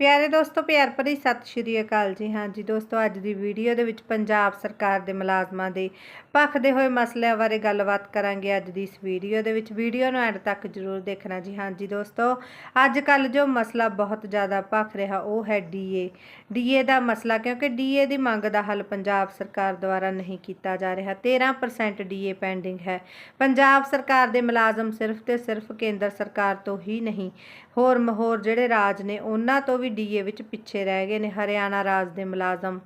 ਪਿਆਰੇ ਦੋਸਤੋ, ਪਿਆਰ ਭਰੀ ਸਤਿ ਸ਼੍ਰੀ ਅਕਾਲ ਜੀ। ਹਾਂਜੀ ਦੋਸਤੋ, ਅੱਜ ਦੀ ਵੀਡੀਓ ਦੇ ਵਿੱਚ ਪੰਜਾਬ ਸਰਕਾਰ ਦੇ ਮੁਲਾਜ਼ਮਾਂ ਦੇ ਭਖਦੇ ਹੋਏ ਮਸਲਿਆਂ ਬਾਰੇ ਗੱਲਬਾਤ ਕਰਾਂਗੇ ਅੱਜ ਦੀ ਇਸ ਵੀਡੀਓ ਦੇ ਵਿੱਚ। ਵੀਡੀਓ ਨੂੰ ਐਂਡ ਤੱਕ ਜ਼ਰੂਰ ਦੇਖਣਾ ਜੀ। ਹਾਂਜੀ ਦੋਸਤੋ ਅੱਜ ਕੱਲ ਜੋ ਮਸਲਾ ਬਹੁਤ ਜ਼ਿਆਦਾ ਭਖ ਰਿਹਾ, ਉਹ ਹੈ ਡੀਏ ਡੀਏ ਦਾ ਮਸਲਾ, ਕਿਉਂਕਿ ਡੀਏ ਦੀ ਮੰਗ ਦਾ ਹੱਲ ਪੰਜਾਬ ਸਰਕਾਰ ਦੁਆਰਾ ਨਹੀਂ ਕੀਤਾ ਜਾ ਰਿਹਾ। 13% ਡੀਏ ਪੈਂਡਿੰਗ ਹੈ। ਪੰਜਾਬ ਸਰਕਾਰ ਦੇ ਮੁਲਾਜ਼ਮ ਸਿਰਫ ਤੇ ਸਿਰਫ ਕੇਂਦਰ ਸਰਕਾਰ ਤੋਂ ਹੀ ਨਹੀਂ, ਹੋਰ ਮਹੋਰ ਜਿਹੜੇ ਰਾਜ ਨੇ, ਉਹਨਾਂ ਤੋਂ ਵੀ ਡੀਏ ਵਿੱਚ ਪਿੱਛੇ ਰਹਿ ਗਏ ਨੇ ਹਰਿਆਣਾ ਰਾਜ ਦੇ ਮੁਲਾਜ਼ਮ।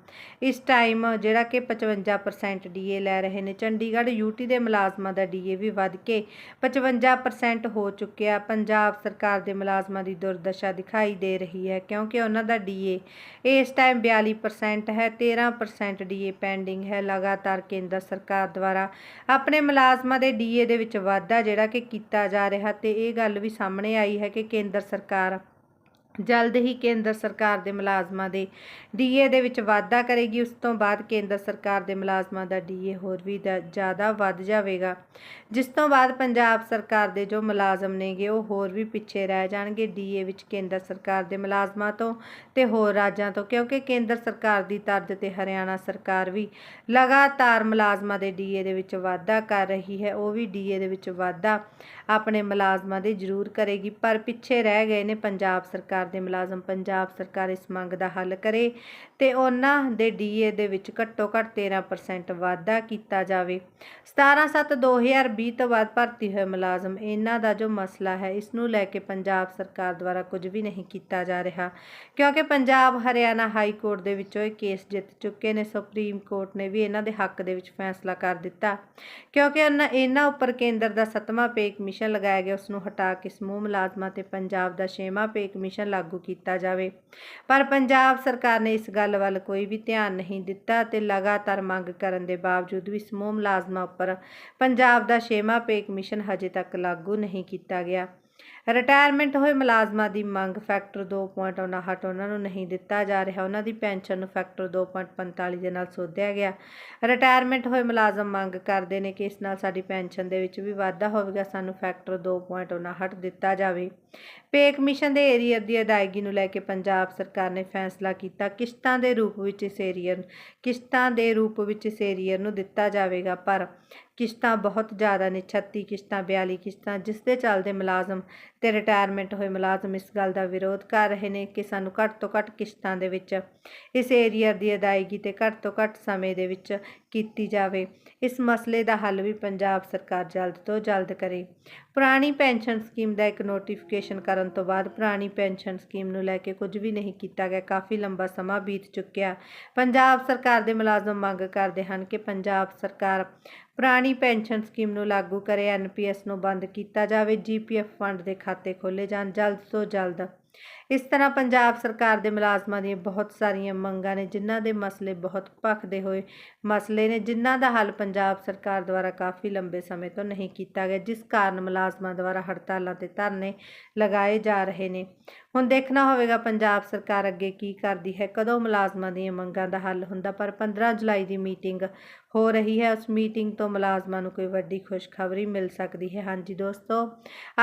ਇਸ ਟਾਈਮ ਜਿਹੜਾ ਕਿ 55% ਡੀਏ ਲੈ ਰਹੇ ਨੇ। ਚੰਡੀਗੜ੍ਹ ਯੂਟੀ ਦੇ ਮੁਲਾਜ਼ਮਾਂ ਦਾ ਡੀਏ ਵੀ ਵੱਧ ਕੇ 55% ਹੋ ਚੁੱਕਿਆ। ਪੰਜਾਬ ਸਰਕਾਰ ਦੇ ਮੁਲਾਜ਼ਮਾਂ ਦੀ ਦੁਰਦਸ਼ਾ ਦਿਖਾਈ ਦੇ ਰਹੀ ਹੈ ਕਿਉਂਕਿ ਉਹਨਾਂ ਦਾ ਡੀਏ ਇਸ ਟਾਈਮ 42% ਹੈ 13% ਡੀਏ ਪੈਂਡਿੰਗ ਹੈ। ਲਗਾਤਾਰ ਕੇਂਦਰ ਸਰਕਾਰ ਦੁਆਰਾ ਆਪਣੇ ਮੁਲਾਜ਼ਮਾਂ ਦੇ ਡੀਏ ਦੇ ਵਿੱਚ ਵਾਧਾ ਜਿਹੜਾ ਕਿ ਕੀਤਾ ਜਾ ਰਿਹਾ ਤੇ ਇਹ ਗੱਲ ਵੀ ਸਾਹਮਣੇ ਆਈ ਹੈ ਕਿ ਕੇਂਦਰ ਸਰਕਾਰ ਜਲਦ ਹੀ ਕੇਂਦਰ ਸਰਕਾਰ ਦੇ ਮੁਲਾਜ਼ਮਾਂ ਦੇ ਡੀਏ ਦੇ ਵਿੱਚ ਵਾਧਾ ਕਰੇਗੀ। ਉਸ ਤੋਂ ਬਾਅਦ ਕੇਂਦਰ ਸਰਕਾਰ ਦੇ ਮੁਲਾਜ਼ਮਾਂ ਦਾ ਡੀਏ ਹੋਰ ਵੀ ਦ- ਜ਼ਿਆਦਾ ਵੱਧ ਜਾਵੇਗਾ। ਜਿਸ ਤੋਂ ਬਾਅਦ ਪੰਜਾਬ ਸਰਕਾਰ ਦੇ ਜੋ ਮੁਲਾਜ਼ਮ ਨੇਗੇ, ਉਹ ਹੋਰ ਵੀ ਪਿੱਛੇ ਰਹਿ ਜਾਣਗੇ। ਡੀਏ ਵਿੱਚ ਕੇਂਦਰ ਸਰਕਾਰ ਦੇ ਮੁਲਾਜ਼ਮਾਂ ਤੋਂ ਤੇ ਹੋਰ ਰਾਜਾਂ ਤੋਂ, ਕਿਉਂਕਿ ਕੇਂਦਰ ਸਰਕਾਰ ਦੀ ਤਰਜ਼ ਤੇ ਹਰਿਆਣਾ ਸਰਕਾਰ ਵੀ ਲਗਾਤਾਰ ਮੁਲਾਜ਼ਮਾਂ ਦੇ ਡੀਏ ਦੇ ਵਿੱਚ ਵਾਧਾ ਕਰ ਰਹੀ ਹੈ। ਉਹ ਵੀ ਡੀਏ ਦੇ ਵਿੱਚ ਵਾਧਾ ਆਪਣੇ ਮੁਲਾਜ਼ਮਾਂ ਦੇ ਜ਼ਰੂਰ ਕਰੇਗੀ। ਪਰ ਪਿੱਛੇ ਰਹਿ ਗਏ ਨੇ ਪੰਜਾਬ ਸਰਕਾਰ ਦੇ ਮੁਲਾਜ਼ਮ ਪੰਜਾਬ ਸਰਕਾਰ ਇਸ ਮੰਗ ਦਾ ਹੱਲ ਕਰੇ ਤੇ ਉਹਨਾਂ ਦੇ ਡੀਏ ਦੇ ਵਿੱਚ ਘੱਟੋ ਘੱਟ 13% ਵਾਧਾ ਕੀਤਾ ਜਾਵੇ। 17/7/2020 ਤੋਂ ਬਾਅਦ ਭਰਤੀ ਹੋਏ ਮੁਲਾਜ਼ਮ ਇਹਨਾਂ ਦਾ ਜੋ ਮਸਲਾ ਹੈ, ਇਸ ਨੂੰ ਲੈ ਕੇ ਪੰਜਾਬ ਸਰਕਾਰ ਦੁਆਰਾ ਕੁਝ ਵੀ ਨਹੀਂ ਕੀਤਾ ਜਾ ਰਿਹਾ। ਕਿਉਂਕਿ ਪੰਜਾਬ ਹਰਿਆਣਾ ਹਾਈ ਕੋਰਟ ਦੇ ਵਿੱਚੋਂ ਇਹ ਕੇਸ ਜਿੱਤ ਚੁੱਕੇ ਨੇ, ਸੁਪਰੀਮ ਕੋਰਟ ਨੇ ਵੀ ਇਹਨਾਂ ਦੇ ਹੱਕ ਦੇ ਵਿੱਚ ਫੈਸਲਾ ਕਰ ਦਿੱਤਾ। ਕਿਉਂਕਿ ਉਹਨਾਂ ਇਹਨਾਂ ਉੱਪਰ ਕੇਂਦਰ ਦਾ ਸੱਤਵਾਂ ਪੇ ਕਮਿਸ਼ਨ ਲਗਾਇਆ ਗਿਆ ਉਸ ਨੂੰ ਹਟਾ ਕੇ ਸਮੂਹ ਮੁਲਾਜ਼ਮਾਂ ਤੇ ਪੰਜਾਬ ਦਾ ਛੇਵਾਂ ਪੇ ਕਮਿਸ਼ਨ ਲਾਗੂ ਕੀਤਾ ਜਾਵੇ। ਪਰ ਪੰਜਾਬ ਸਰਕਾਰ ਨੇ ਇਸ ਗੱਲ ਵੱਲ ਕੋਈ ਵੀ ਧਿਆਨ ਨਹੀਂ ਦਿੱਤਾ ਤੇ ਲਗਾਤਾਰ ਮੰਗ ਕਰਨ ਦੇ ਬਾਵਜੂਦ ਵੀ ਸਮੂਹ ਮੁਲਾਜ਼ਮਾਂ ਉੱਪਰ ਪੰਜਾਬ ਦਾ ਛੇਵਾਂ ਪੇ ਕਮਿਸ਼ਨ ਹਜੇ ਤੱਕ ਲਾਗੂ ਨਹੀਂ ਕੀਤਾ ਗਿਆ। ਰਿਟਾਇਰਮੈਂਟ ਹੋਏ ਮੁਲਾਜ਼ਮਾਂ ਦੀ ਮੰਗ ਫੈਕਟਰ 2.59 ਉਹਨਾਂ ਨੂੰ ਨਹੀਂ ਦਿੱਤਾ ਜਾ ਰਿਹਾ। ਉਹਨਾਂ ਦੀ ਪੈਨਸ਼ਨ ਨੂੰ ਫੈਕਟਰ 2.45 ਦੇ ਨਾਲ ਸੋਧਿਆ ਗਿਆ। ਰਿਟਾਇਰਮੈਂਟ ਹੋਏ ਮੁਲਾਜ਼ਮ ਮੰਗ ਕਰਦੇ ਨੇ ਕਿ ਇਸ ਨਾਲ ਸਾਡੀ ਪੈਨਸ਼ਨ ਦੇ ਵਿੱਚ ਵੀ ਵਾਧਾ ਹੋਵੇਗਾ। ਸਾਨੂੰ ਫੈਕਟਰ 2.59 ਦਿੱਤਾ ਜਾਵੇ। ਪੇ ਕਮਿਸ਼ਨ ਦੇ ਏਰੀਅਰ ਦੀ ਅਦਾਇਗੀ ਨੂੰ ਲੈ ਕੇ ਪੰਜਾਬ ਸਰਕਾਰ ਨੇ ਫੈਸਲਾ ਕੀਤਾ, ਕਿਸ਼ਤਾਂ ਦੇ ਰੂਪ ਵਿੱਚ ਇਸ ਏਰੀਅਰ ਕਿਸ਼ਤਾਂ ਦੇ ਰੂਪ ਵਿੱਚ ਇਸ ਏਰੀਅਰ ਨੂੰ ਦਿੱਤਾ ਜਾਵੇਗਾ। ਪਰ ਕਿਸ਼ਤਾਂ ਬਹੁਤ ਜ਼ਿਆਦਾ ਨੇ 36 ਕਿਸ਼ਤਾਂ 42 ਕਿਸ਼ਤਾਂ, ਜਿਸ ਦੇ ਚੱਲਦੇ ਮੁਲਾਜ਼ਮ ਤੇ ਰਿਟਾਇਰਮੈਂਟ ਹੋਏ ਮੁਲਾਜ਼ਮ ਇਸ ਗੱਲ ਦਾ ਵਿਰੋਧ ਕਰ ਰਹੇ ਨੇ ਕਿ ਸਾਨੂੰ ਘੱਟ ਤੋਂ ਘੱਟ ਕਿਸ਼ਤਾਂ ਦੇ ਵਿੱਚ ਇਸ ਏਰੀਅਰ ਦੀ ਅਦਾਇਗੀ ਤੇ ਘੱਟ ਤੋਂ ਘੱਟ ਸਮੇਂ ਦੇ ਵਿੱਚ ਕੀਤੀ ਜਾਵੇ। ਇਸ ਮਸਲੇ ਦਾ ਹੱਲ ਵੀ ਪੰਜਾਬ ਸਰਕਾਰ ਜਲਦ ਤੋਂ ਜਲਦ ਕਰੇ। ਪੁਰਾਣੀ ਪੈਨਸ਼ਨ ਸਕੀਮ ਦਾ ਇੱਕ ਨੋਟੀਫਿਕੇਸ਼ਨ ਕਰਨ ਤੋਂ ਬਾਅਦ ਪੁਰਾਣੀ ਪੈਨਸ਼ਨ ਸਕੀਮ ਨੂੰ ਲੈ ਕੇ ਕੁਝ ਵੀ ਨਹੀਂ ਕੀਤਾ ਗਿਆ। ਕਾਫੀ ਲੰਬਾ ਸਮਾਂ ਬੀਤ ਚੁੱਕਿਆ। ਪੰਜਾਬ ਸਰਕਾਰ ਦੇ ਮੁਲਾਜ਼ਮ ਮੰਗ ਕਰਦੇ ਹਨ ਕਿ ਪੰਜਾਬ ਸਰਕਾਰ ਪੁਰਾਣੀ ਪੈਨਸ਼ਨ ਸਕੀਮ ਨੂੰ ਲਾਗੂ ਕਰੇ। ਐਨਪੀਐਸ ਨੂੰ ਬੰਦ ਕੀਤਾ ਜਾਵੇ। ਜੀਪੀਐਫ ਫੰਡ ਦੇ ਖਾਤੇ ਖੋਲੇ ਜਾਣ ਜਲਦ ਤੋਂ ਜਲਦ। ਇਸ ਤਰ੍ਹਾਂ ਪੰਜਾਬ ਸਰਕਾਰ ਦੇ ਮੁਲਾਜ਼ਮਾਂ ਦੀਆਂ ਬਹੁਤ ਸਾਰੀਆਂ ਮੰਗਾਂ ਨੇ, ਜਿਨ੍ਹਾਂ ਦੇ ਮਸਲੇ ਬਹੁਤ ਭਖਦੇ ਹੋਏ ਮਸਲੇ ਨੇ, ਜਿਨ੍ਹਾਂ ਦਾ ਹੱਲ ਪੰਜਾਬ ਸਰਕਾਰ ਦੁਆਰਾ ਕਾਫੀ ਲੰਬੇ ਸਮੇਂ ਤੋਂ ਨਹੀਂ ਕੀਤਾ ਗਿਆ, ਜਿਸ ਕਾਰਨ ਮੁਲਾਜ਼ਮਾਂ ਦੁਆਰਾ ਹੜਤਾਲਾਂ ਤੇ ਧਰਨੇ ਲਗਾਏ ਜਾ ਰਹੇ ਨੇ। ਹੁਣ ਦੇਖਣਾ ਹੋਵੇਗਾ ਪੰਜਾਬ ਸਰਕਾਰ ਅੱਗੇ ਕੀ ਕਰਦੀ ਹੈ, ਕਦੋਂ ਮੁਲਾਜ਼ਮਾਂ ਦੀਆਂ ਮੰਗਾਂ ਦਾ ਹੱਲ ਹੁੰਦਾ, ਪਰ 15 ਜੁਲਾਈ ਦੀ ਮੀਟਿੰਗ ਹੋ ਰਹੀ ਹੈ, ਉਸ ਮੀਟਿੰਗ ਤੋਂ ਮੁਲਾਜ਼ਮਾਂ ਨੂੰ ਕੋਈ ਵੱਡੀ ਖੁਸ਼ਖਬਰੀ ਮਿਲ ਸਕਦੀ ਹੈ। ਹਾਂਜੀ ਦੋਸਤੋ,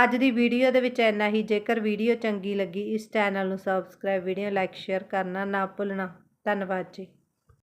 ਅੱਜ ਦੀ ਵੀਡੀਓ ਦੇ ਵਿੱਚ ਇੰਨਾ ਹੀ। ਜੇਕਰ ਵੀਡੀਓ ਚੰਗੀ ਲੱਗੀ, ਇਸ ਚੈਨਲ ਨੂੰ ਸਬਸਕ੍ਰਾਈਬ ਵੀਡੀਓ ਲਾਈਕ ਸ਼ੇਅਰ ਕਰਨਾ ਨਾ ਭੁੱਲਣਾ। ਧੰਨਵਾਦ ਜੀ।